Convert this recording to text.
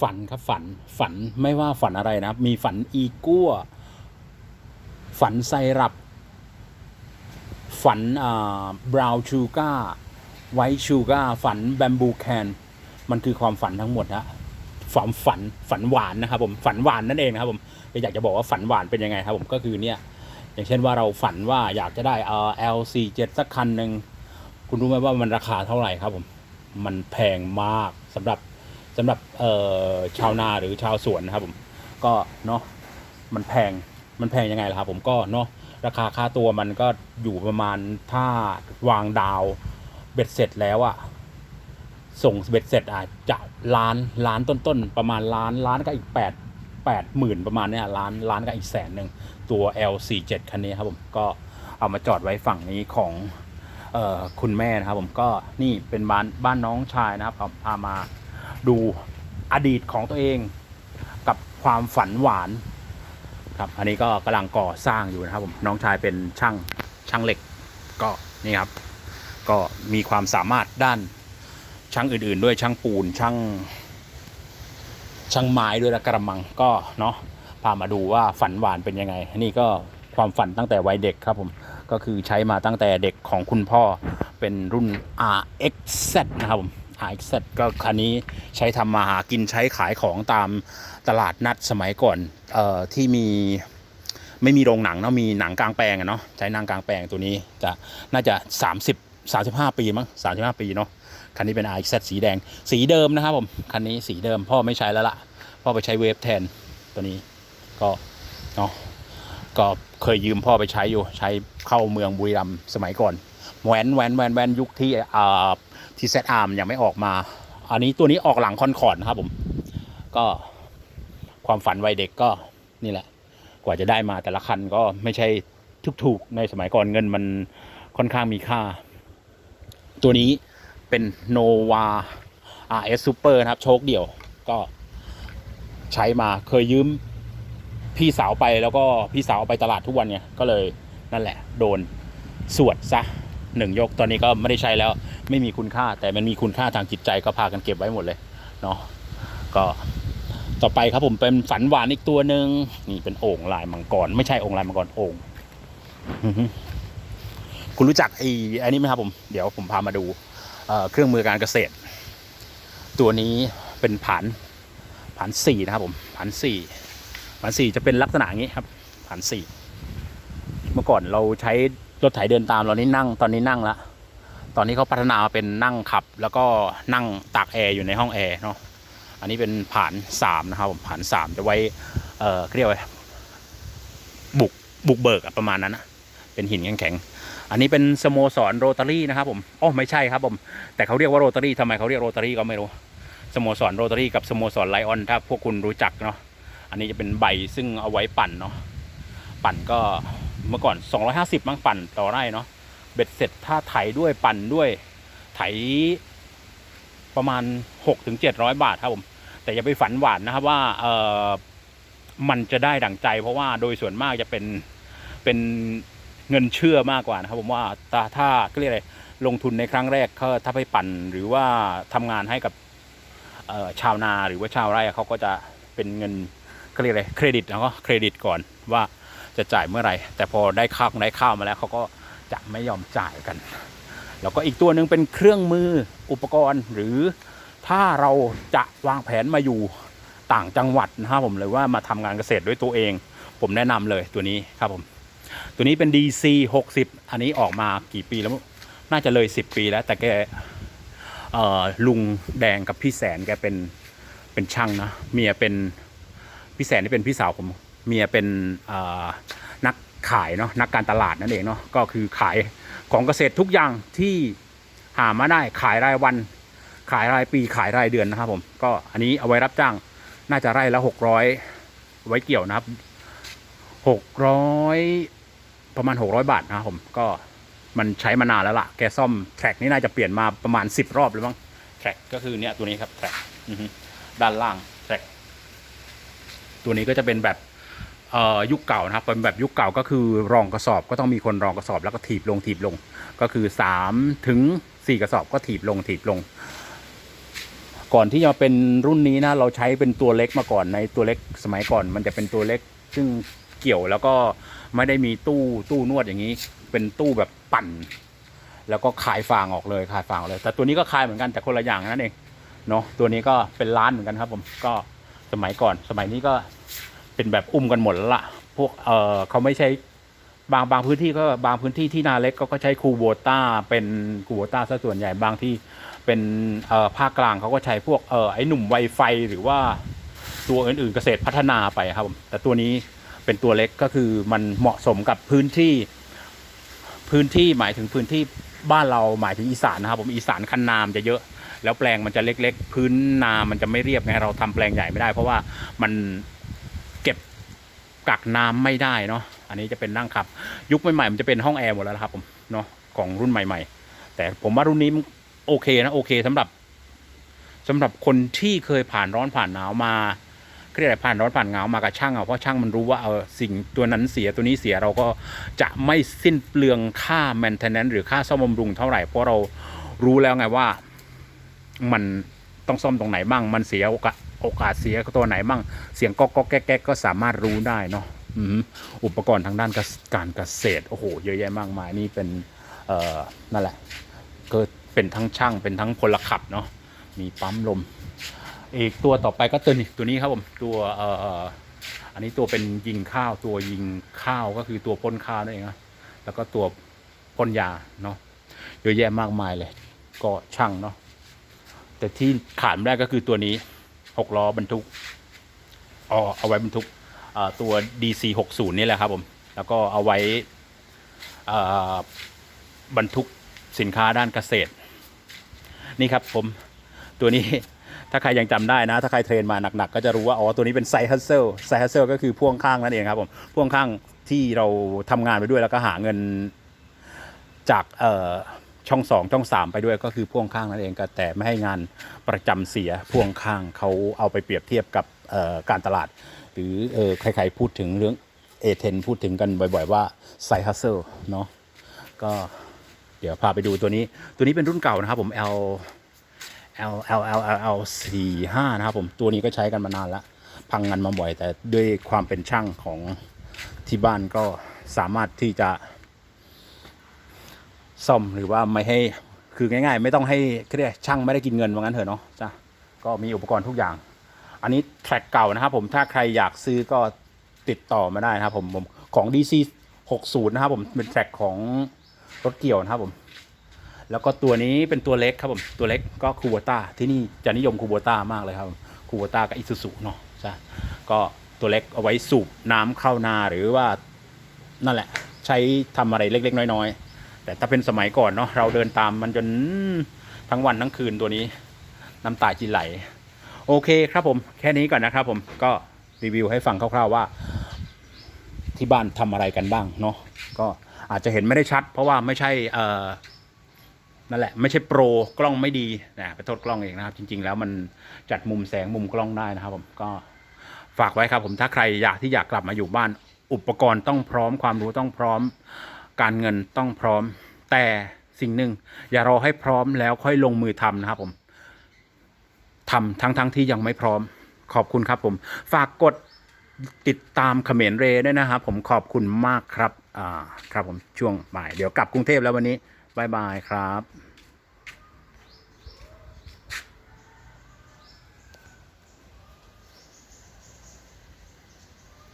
ฝันครับฝันฝันไม่ว่าฝันอะไรนะมีฝันอีกัวฝันไซรัปฝันบราวชูการไวชูการฝันแบมบูแคนมันคือความฝันทั้งหมดนะความฝันฝันหวานนะครับผมฝันหวานนั่นเองนะครับผมอยากจะบอกว่าฝันหวานเป็นยังไงครับผมก็คือเนี่ยอย่างเช่นว่าเราฝันว่าอยากจะได้เอ่อ L47 สักคันหนึ่งคุณรู้ไหมว่ามันราคาเท่าไหร่ครับผมมันแพงมากสำหรับ สำหรับเอ่อชาวนาหรือชาวสวนนะครับผมก็เนาะมันแพงมันแพงยังไงล่ะครับผมก็เนาะราคาค่าตัวมันก็อยู่ประมาณถ้าวางดาวเบ็ดเสร็จแล้วอะส่งเบ็ดเสร็จอาจจะล้านล้านต้นๆประมาณล้านล้านก็อีกแปดแปดหมื่นประมาณเนี้ยล้านล้านก็อีกแสนหนึ่งตัว L47 คันนี้ครับผมก็เอามาจอดไว้ฝั่งนี้ของออคุณแม่นะครับผมก็นี่เป็นบ้านบ้านน้องชายนะครับพามา ดูอดีตของตัวเองกับความฝันหวานครับอันนี้ก็กำลังก่อสร้างอยู่นะครับผมน้องชายเป็นช่างช่างเหล็กก็นี่ครับ ก็มีความสามารถด้านช่างอื่น ๆ ด้วยช่างปูนช่างช่างไม้ด้วยละกระมังก็เนาะพามาดูว่าฝันหวานเป็นยังไง นี่ก็ความฝันตั้งแต่วัยเด็กครับผมก็คือใช้มาตั้งแต่เด็กของคุณพ่อเป็นรุ่น RXZ นะครับผม RXZ ก็คันนี้ใช้ทำมาหากินใช้ขายของตามตลาดนัดสมัยก่อนเอ่อที่มีไม่มีโรงหนังเนาะมีหนังกลางแปลงอะเนาะใช้หนังกลางแปลงตัวนี้จะน่าจะ 30 35 ปีมั้ง35 ปีเนาะคันนี้เป็น RXZ สีแดงสีเดิมนะครับผมคันนี้สีเดิมพ่อไม่ใช้แล้วล่ะพ่อไปใช้เวฟแทนตัวนี้ก็เนาะก็เคยยืมพ่อไปใช้อยู่ ใช้เข้าเมืองบุรีรัมย์สมัยก่อนแวนแวนแวนแวนยุคที่อ่า ที่เซตอาร์มยังไม่ออกมา อันนี้ตัวนี้ออกหลังคอนคอร์ดนะครับผม ก็ความฝันวัยเด็กก็นี่แหละ กว่าจะได้มาแต่ละคันก็ไม่ใช่ถูกๆในสมัยก่อนเงินมันค่อนข้างมีค่า ตัวนี้เป็น Nova RS Super นะครับ โชคเดี่ยวก็ใช้มาเคยยืมพี่สาวไปแล้วก็พี่สาวเอาไปตลาดทุกวันไงก็เลยนั่นแหละ โดนสวดซะ หนึ่งยกตอนนี้ก็ไม่ได้ใช้แล้ว ไม่มีคุณค่า แต่มันมีคุณค่าทางจิตใจก็พากันเก็บไว้หมดเลยเนาะก็ต่อไปครับผมเป็นฝันหวานอีกตัวหนึ่งนี่เป็นโอ่งลายมังกร ไม่ใช่โอ่งลายมังกรโอ่งคุณรู้จักไอ้อันนี้ไหมครับผมเดี๋ยวผมพามาดูเเครื่องมือการเกษตร ตัวนี้เป็นผันผันสี่นะครับผมผันสี่ผ่านสี่จะเป็นลักษณะอย่างนี้ครับผ่านสี่เมื่อก่อนเราใช้ รถไถเดินตามเรานี่นั่งตอนนี้นั่งละตอนนี้เขาพัฒนามาเป็นนั่งขับ แล้วก็นั่งตากแอร์อยู่ในห้องแอร์เนาะอันนี้เป็นผ่านสามนะครับผมผ่านสามจะไว้เอ่อเรียกว่าบุกบุกเบิกอะประมาณนั้นนะเป็นหินแข็งๆอันนี้เป็นสโมสรโรตารี่นะครับผมอ๋อไม่ใช่ครับผมแต่เขาเรียกว่าโรตารี่ทำไมเขาเรียกโรตารี่ก็ไม่รู้สโมสรโรตารี่กับสโมสรไลออนถ้าพวกคุณรู้จักเนาะอันนี้จะเป็นใบซึ่งเอาไว้ปั่นเนาะปั่นก็ เมื่อก่อน 250 มั้งปั่นต่อไร่เนาะเบ็ดเสร็จถ้าไถด้วยปั่นด้วย ไถประมาณ 6-700 บาทครับผม แต่อย่าไปฝันหวานนะครับว่าเออมันจะได้ดั่งใจเพราะว่าโดยส่วนมากจะเป็นเป็นเงินเชื่อมากกว่านะครับผมว่าถ้าถ้าก็เรียกอะไรลงทุนในครั้งแรกก็ถ้าไปปั่นหรือว่าทำงานให้กับชาวนาหรือว่าชาวไร่เขาก็จะเป็นเงินเขาเรียกอะไรเครดิตแล้วก็เครดิตก่อนว่า จะจ่ายเมื่อไหร่ แต่พอได้ข้าวได้ข้าวมาแล้วเขาก็จะไม่ยอมจ่ายกัน แล้วก็อีกตัวหนึ่งเป็นเครื่องมืออุปกรณ์ หรือถ้าเราจะวางแผนมาอยู่ต่างจังหวัดนะครับผมเลยว่ามาทำงานเกษตรด้วยตัวเอง ผมแนะนำเลยตัวนี้ครับผมตัวนี้เป็น DC 60 อันนี้ออกมากี่ปีแล้ว น่าจะเลย 10 ปีแล้ว แต่แกลุงแดงกับพี่แสนแกเป็นเป็นช่างนะเมียเป็นพี่แสนนี่เป็นพี่สาวผม เมียเป็นนักขายเนาะนักการตลาดนั่นเองเนาะก็คือขายของเกษตรทุกอย่างที่หามาได้ขายรายวัน ขายรายปีขายรายเดือนนะครับผมก็อันนี้เอาไว้รับจ้างน่าจะไร่ละหกร้อยไว้เกี่ยวนะครับหกร้อยประมาณหกร้อยบาทนะครับผมก็มันใช้มานานแล้วล่ะแกซ่อมแทร็กนี่น่าจะเปลี่ยนมาประมาณสิบรอบเลยมั้งแทร็กก็คือเนี่ยตัวนี้ครับแทร็กด้านล่างแทร็กตัวนี้ก็จะเป็นแบบ ยุคเก่านะครับเป็นแบบยุคเก่าก็คือรองกระสอบก็ต้องมีคนรองกระสอบแล้วก็ถีบลงถีบลง ก็คือสามถึงสี่กระสอบก็ถีบลงถีบลง ก่อนที่จะเป็นรุ่นนี้นะเราใช้เป็นตัวเล็กมาก่อนในตัวเล็กสมัยก่อน มันจะเป็นตัวเล็ก ซึ่งเกี่ยวแล้วก็ไม่ได้มีตู้ตู้นวดอย่างนี้ เป็นตู้แบบปั่น แล้วก็คายฟางออกเลยคายฟางออกเลย แต่ตัวนี้ก็คายเหมือนกันแต่คนละอย่างนั่นเองเนาะตัวนี้ก็เป็นล้านเหมือนกันครับผมก็สมัยก่อนสมัยนี้ก็ เป็นแบบอุ้มกันหมดแล้วละพวกเออเขาไม่ใช้บางบางพื้นที่ก็บางพื้นที่ที่นาเล็กก็ก็ใช้คูโบต้าเป็นคูโบต้าซะส่วนใหญ่บางที่เป็นเอ่อภาคกลางเขาก็ใช้พวกเออไอ้หนุ่มไวไฟหรือว่าตัวอื่นๆเกษตรพัฒนาไปครับผมแต่ตัวนี้เป็นตัวเล็กก็คือมันเหมาะสมกับพื้นที่ พื้นที่หมายถึงพื้นที่บ้านเราหมายถึงอีสานนะครับ ผมอีสานคันนามจะเยอะ แล้วแปลงมันจะเล็ก ๆ พื้นนามันจะไม่เรียบไงเราทำแปลงใหญ่ไม่ได้ เพราะว่ามัน เก็บกักน้ำไม่ได้เนาะอันนี้จะเป็นนั่งขับ ยุคใหม่ๆมันจะเป็นห้องแอร์หมดแล้วครับผมเนาะของรุ่นใหม่ ๆ แต่ผมว่ารุ่นนี้มันโอเคนะโอเคสำหรับสำหรับคนที่เคยผ่านร้อนผ่านหนาวมาเรียกอะไรผ่านร้อนผ่านหนาวมากับช่างอะเพราะช่างมันรู้ว่าเออสิ่งตัวนั้นเสียตัวนี้เสียเราก็จะไม่สิ้นเปลืองค่า maintenance หรือค่าซ่อมบำรุงเท่าไหร่เพราะเรารู้แล้วไงว่ามัน ต้องซ่อมตรงไหนบ้าง มันเสียโอกาสโอกาสเสียตัวไหนบ้าง เสียงก๊อกก๊อกแก๊กก็สามารถรู้ได้เนาะอุปกรณ์ทางด้านการเกษตร โอ้โห เยอะแยะมากมาย นี่เป็นนั่นแหละก็เป็นทั้งช่าง เป็นทั้งพลขับเนาะ มีปั๊มลม อีกตัวต่อไปก็ตัวนี้ตัวนี้ครับผม ตัวเอ่ออันนี้ตัวเป็นยิงข้าว ตัวยิงข้าวก็คือตัวพ่นข้าวนั่นเองนะแล้วก็ตัวพ่นยาเนาะ เยอะแยะมากมายเลย ก็ช่างเนาะ แต่ที่ขาดไม่ได้ก็คือตัวนี้หกล้อบรรทุกอ๋อเอาไว้บรรทุกตัว DC 60นี่แหละครับผม แล้วก็เอาไว้บรรทุกสินค้าด้านเกษตร นี่ครับผมตัวนี้ถ้าใครยังจำได้นะ ถ้าใครเทรนมาหนักๆ ก็จะรู้ว่า อ๋อ ตัวนี้เป็นไซฮัสเซลไซฮัสเซลก็คือพ่วงข้างนั่นเองครับผม พ่วงข้างที่เราทำงานไปด้วยแล้วก็หาเงินจากเอ่อ ช่องสองช่องสามไปด้วยก็คือพ่วงข้างนั่นเองก็แต่ไม่ให้งานประจำเสียพ่วงข้างเขาเอาไปเปรียบเทียบกับการตลาด หรือใครๆพูดถึงเรื่องเอเทนพูดถึงกันบ่อยๆว่าไซฮัสเซลเนาะก็เดี๋ยวพาไปดูตัวนี้ตัวนี้เป็นรุ่นเก่านะครับผม L L L L L L สี่ห้านะครับผมตัวนี้ก็ใช้กันมานานล้วพังงานมาบ่อย แต่ด้วยความเป็นช่างของที่บ้านก็สามารถที่จะ ซ่อมหรือว่าไม่ให้คือง่ายๆ ไม่ต้องให้เรียกช่างไม่ได้กินเงินว่างั้นเถอะเนาะจ้ะก็มีอุปกรณ์ทุกอย่าง อันนี้แทร็กเก่านะครับผมถ้าใครอยากซื้อก็ติดต่อมาได้นะครับผมผมของ DC 60 นะครับผมเป็นแทร็กของรถเกี่ยวนะครับผม แล้วก็ตัวนี้เป็นตัวเล็กครับผมตัวเล็กก็คูโบต้าที่นี่จะนิยมคูโบต้ามากเลยครับคูโบต้ากับอิซูซุเนาะจ้ะก็ตัวเล็กเอาไว้สูบน้ำเข้านาหรือว่านั่นแหละ ใช้ทำอะไรเล็ก ๆ น้อย ๆ แต่ถ้าเป็นสมัยก่อนเนาะเราเดินตามมันจนทั้งวันทั้งคืนตัวนี้ น้ำตาจีไหล โอเคครับผม แค่นี้ก่อนนะครับผมก็รีวิวให้ฟังคร่าวๆว่า ที่บ้านทำอะไรกันบ้างเนาะก็อาจจะเห็นไม่ได้ชัด เพราะว่าไม่ใช่เอ่อนั่นแหละไม่ใช่โปรกล้องไม่ดีนะไปโทษกล้องเองนะครับ จริง ๆ แล้วมันจัดมุมแสงมุมกล้องได้นะครับ ผมก็ฝากไว้ครับผมถ้าใครอยากที่อยากกลับมาอยู่บ้านอุปกรณ์ต้องพร้อมความรู้ต้องพร้อม การเงินต้องพร้อม แต่สิ่งหนึ่งอย่ารอให้พร้อมแล้วค่อยลงมือทำนะครับผมทำทั้งทั้งที่ยังไม่พร้อม ขอบคุณครับผม ฝากกดติดตามเขมรเรด้วยนะครับผมขอบคุณมากครับอ่าครับผมช่วงบ่าย เดี๋ยวกลับกรุงเทพแล้ววันนี้บายบายครับ